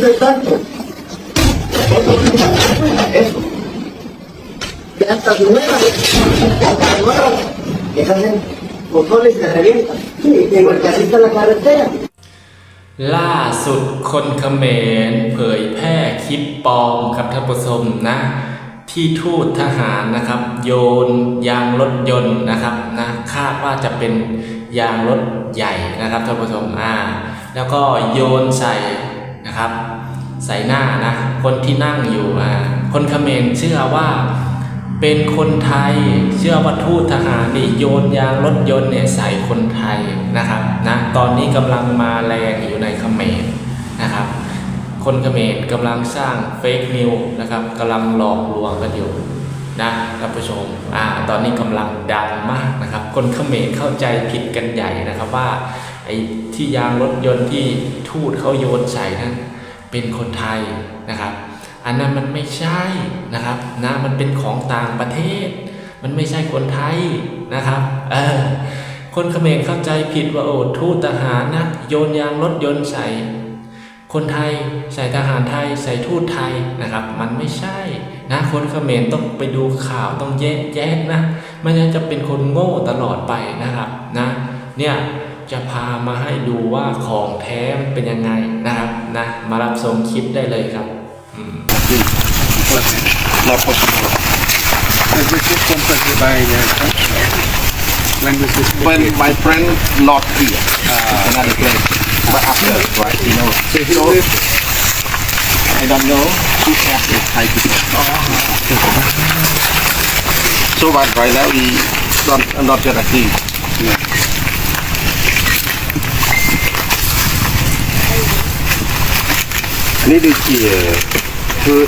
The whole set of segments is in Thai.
estoy tanto. Eso. Llantas nuevas, llantas nuevas, que hacen botones que revientan. Sí, igual que así está la carretera. ล่าสุดคนเขมรเผยแพร่คลิปปลอมครับท่านผู้ชมนะ ที่ทูตทหารนะครับ โยนยางรถยนต์นะครับนะคาดว่าจะเป็นยางรถใหญ่นะครับท่านผู้ชมอ่าแล้วก็โยนใส่ นะครับ ใส่หน้านะคนที่นั่งอยู่อ่าคนเขมรเชื่อว่าเป็นคนไทยเชื่อว่าทูตทหารนี่โยนยางรถยนต์เนี่ยใส่คนไทยนะครับนะตอนนี้กำลังมาแรงอยู่ในเขมรนะครับ คนเขมรกำลังสร้างเฟกนิวนะครับกำลังหลอกลวงกันอยู่นะท่านผู้ชมอ่าตอนนี้กำลังดังมากนะครับ คนเขมรเข้าใจผิดกันใหญ่นะครับว่า อ้ที่ยางรถยนต์ที่ทูตเขาโยนใส่นั้นเป็นคนไทยนะครับ อันนั้นมันไม่ใช่นะครับนะมันเป็นของต่างประเทศ มันไม่ใช่คนไทยนะครับเออคนเขมรเข้าใจผิดว่าโอ้ทูตทหารนะโยนยางรถยนต์ใส่ คนไทยใส่ทหารไทยใส่ทูตไทยนะครับ มันไม่ใช่นะคนเขมรต้องไปดูข่าวต้องแยกแยะนะไม่งั้นจะเป็นคนโง่ตลอดไปนะครับนะเนี่ย จะพามาให้ดูว่าของแท้มันเป็นยังไงนะครับนะมารับชมคลิปได้เลยครับ Not possible. Does this get contacted by the language system? When my friend not here, uh, another place, but after, right? You know. So he So lives I don't know who has the Thai people. So but right now we don't not gonna see. อั นนี้ดีจีคือ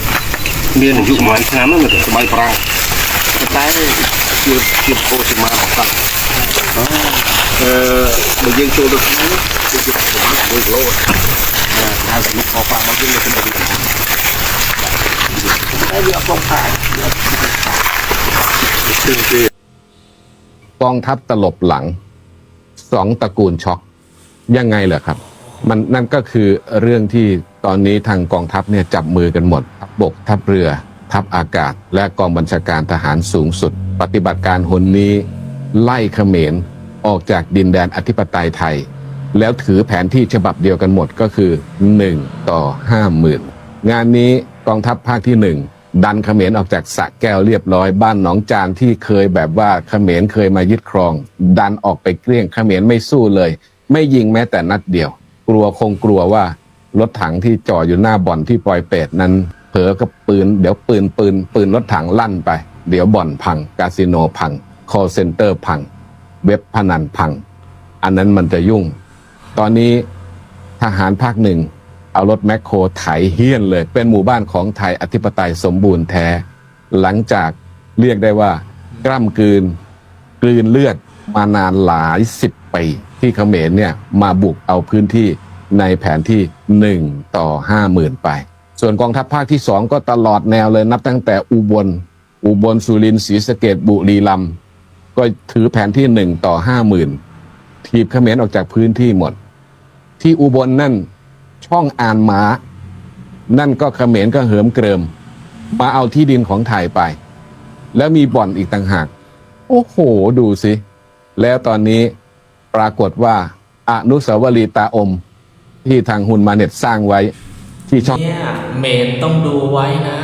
เรียนอายุหมานาดนั้นเลยสมัยปรางแต่คือคือโพสมาตั้งเออเมื่อยังโชว์ดูครั้งคือคือสมัยโดยโลดถ้าสมมติพอฟังมันก็จะเป็น Hay vợ con phải. คือคือกองทัพตลบหลังสองตระกูลช็อกยังไงเหรอครับ มันนั่นก็คือเรื่องที่ ตอนนี้ทางกองทัพเนี่ยจับมือกันหมด ทัพบก ทัพเรือ ทัพอากาศ และกองบัญชาการทหารสูงสุด ปฏิบัติการหนนี้ ไล่เขมรออกจากดินแดนอธิปไตยไทย แล้วถือแผนที่ฉบับเดียวกันหมดก็คือ 1 ต่อ 50,000 งานนี้กองทัพภาคที่ 1ดันเขมรออกจากสะแก้วเรียบร้อยบ้านหนองจานที่เคยแบบว่าเขมรเคยมายึดครอง ดันออกไปเกลี้ยงเขมรไม่สู้เลย ไม่ยิงแม้แต่นัดเดียว กลัวคงกลัวว่า รถถังที่จอดอยู่หน้าบ่อนที่ปลอยเป็ดนั้น เผลอกับปืน เดี๋ยวปืนปืน ปืนรถถังลั่นไป เดี๋ยวบ่อนพังคาสิโนพังคอเซ็นเตอร์พัง เว็บพนันพัง อันนั้นมันจะยุ่ง ตอนนี้ทหารภาคหนึ่ง เอารถแมคโครไถเฮี้ยนเลย เป็นหมู่บ้านของไทยอธิปไตยสมบูรณ์แท้ หลังจากเรียกได้ว่ากล้ำกลืน กลืนเลือดมานานหลายสิบปีที่เขมรเนี่ยมาบุกเอาพื้นที่ ในแผนที่หนึ่งต่อห้าหมื่นไป ส่วนกองทัพภาคที่สองก็ตลอดแนวเลยนับตั้งแต่อุบล อุบลสุรินทร์ศรีสะเกดบุรีรัมย์ก็ถือแผนที่หนึ่งต่อห้าหมื่นทีบเขมรออกจากพื้นที่หมด ที่อุบลนั่นช่องอ่านม้า นั่นก็เขมรก็เหิมเกริม มาเอาที่ดินของไทยไป แล้วมีบ่อนอีกต่างหาก โอ้โห ดูสิ แล้วตอนนี้ปรากฏว่าอนุสาวรีย์ตาอม ที่ทางฮุนมาเน็ตสร้างไว้ ที่ช่องเนี่ยเมนต้องดูไว้นะ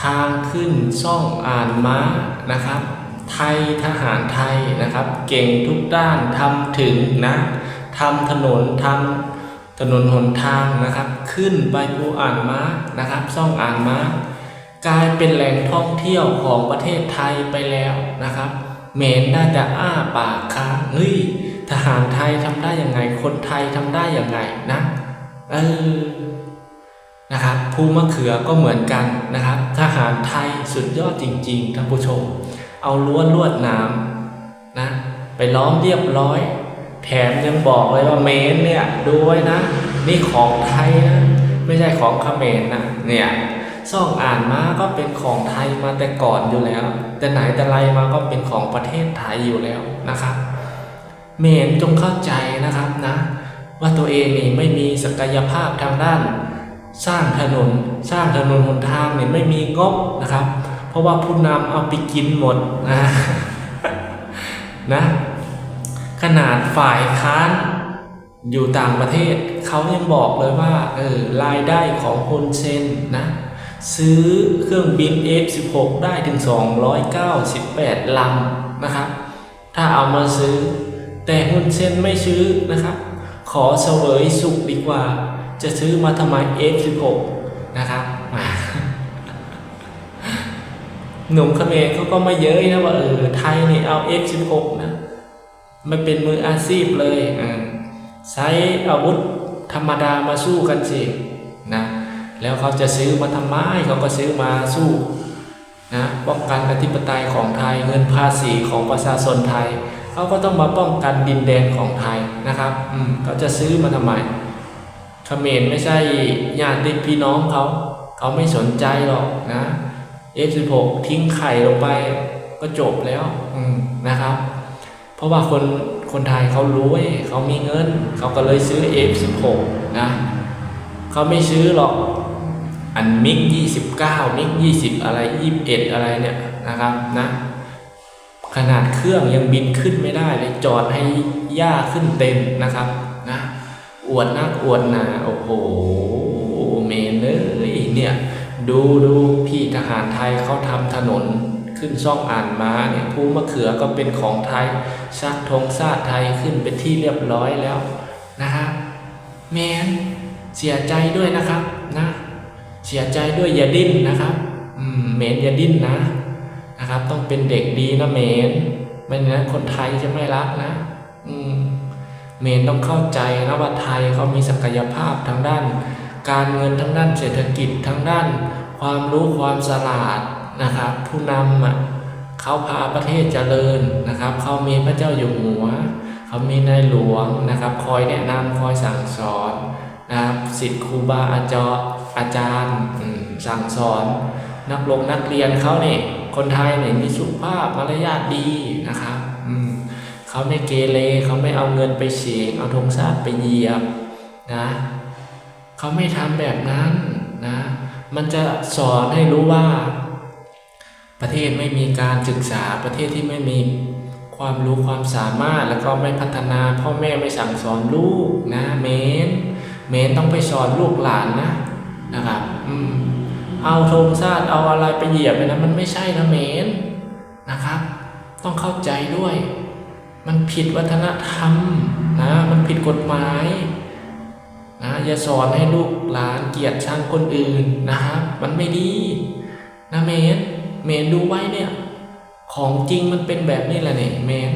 ทางขึ้นช่องอ่านม้านะครับ ไทยทหารไทยนะครับ เก่งทุกด้านทำถึงนะทำถนนทำถนนหนทางนะครับ ขึ้นไปภูอ่านม้านะครับช่องอ่านม้ากลายเป็นแหล่งท่องเที่ยวของประเทศไทยไปแล้วนะครับเมนน่าจะอ้าปากค้างเฮ้ย ทหารไทยทำได้ยังไง คนไทยทำได้ยังไงนะเออนะครับภูมะเขือก็เหมือนกันนะครับ ทหารไทยสุดยอดจริงๆท่านผู้ชม เอาล้วนลวดหน้ำนะไปล้อมเรียบร้อย แถมยังบอกเลยว่าเมนเนี่ยดูไว้นะ นี่ของไทยนะไม่ใช่ของเขมรนะเนี่ยซ่องอ่านมาก็เป็นของไทยมาแต่ก่อนอยู่แล้ว แต่ไหนแต่ไรมาก็เป็นของประเทศไทยอยู่แล้วนะครับ เมนจงเข้าใจนะครับนะ ว่าตัวเองนี่ไม่มีศักยภาพทางด้าน สร้างถนนสร้างถนนหนทางเนี่ยไม่มีงบนะครับ เพราะว่าผู้นำเอาไปกินหมดนะนะขนาดฝ่ายค้านอยู่ต่างประเทศเขายังบอกเลยว่าเออรายได้ของฮุนเซนนะซื้อเครื่องบิน F16 ได้ถึง 298 ลำนะครับ ถ้าเอามาซื้อ แต่ฮุนเซนไม่ซื้อนะครับ ขอเสวยสุขดีกว่า จะซื้อมาทำไม F16 นะครับหนุ่มเขมรเขาก็มาเย้ยนะว่าเออไทยนี่เอา F16 นะมันเป็นมืออาชีพเลยอ่าใช้อาวุธธรรมดามาสู้กันสินะแล้วเขาจะซื้อมาทำไมเขาก็ซื้อมาสู้นะป้องกันอธิปไตยของไทยเงินภาษีของประชาชนไทย เขาก็ต้องมาป้องกันดินแดนของไทยนะครับอืมเขาจะซื้อมาทำไมเขมรไม่ใช่ญาติพี่น้องเขาเขาไม่สนใจหรอกนะ F16 ทิ้งไข่ลงไปก็จบแล้วอืมนะครับ เพราะว่าคนคนไทยเขารวยเขามีเงิน เขาก็เลยซื้อ F16 นะเขาไม่ซื้อหรอกอันมิก29มิก20 อะไร 21 อะไรเนี่ยนะครับนะ ขนาดเครื่องยังบินขึ้นไม่ได้เลยจอดให้ย่าขึ้นเต็มนะครับนะอวดนักอวดหนาโอ้โหเมนเลยเนี่ยดูดูพี่ทหารไทยเขาทำถนนขึ้นช่องอ่านมาเนี่ยภูมะเขือก็เป็นของไทยชักธงชาติไทยขึ้นเป็นที่เรียบร้อยแล้วนะครับแมนเสียใจด้วยนะครับนะเสียใจด้วยอย่าดิ้นนะครับ อืมเมนอย่าดิ้นนะ นะครับ ต้องเป็นเด็กดีนะเมนไม่งั้นคนไทยจะไม่รักนะอืมเมนต้องเข้าใจนะว่าไทยเขามีศักยภาพทางด้าน การเงินทั้งด้านเศรษฐกิจทั้งด้าน ความรู้ความฉลาดนะครับผู้นำอะเขาพาประเทศเจริญนะครับเขามีพระเจ้าอยู่หัวเขามีนายหลวงนะครับ คอยแนะนำคอยสั่งสอนนะครับสิทธิครูบาอาจารย์อาจารย์สั่งสอน นักลงนักเรียนเขาเนี่ย คนไทยเนี่ยมีสุภาพมารยาทดีนะครับอืมเขาไม่เกเรเขาไม่เอาเงินไปเสียง เอาธงชาติไปเหยียบนะเขาไม่ทำแบบนั้นนะมันจะสอนให้รู้ว่า ประเทศไม่มีการศึกษาประเทศที่ไม่มีความรู้ความสามารถแล้วก็ไม่พัฒนา พ่อแม่ไม่สั่งสอนลูกนะ เมน เมนต้องไปสอนลูกหลานนะนะครับ อืม เอาธงชาติเอาอะไรไปเหยียบไปนะมันไม่ใช่นะเมนนะครับ ต้องเข้าใจด้วย มันผิดวัฒนธรรมนะมันผิดกฎหมายนะอย่าสอนให้ลูกหลานเกลียดชังคนอื่นนะครับมันไม่ดีนะเมนเมนดูไว้เนี่ย ของจริงมันเป็นแบบนี้แหละเนี่ยเมน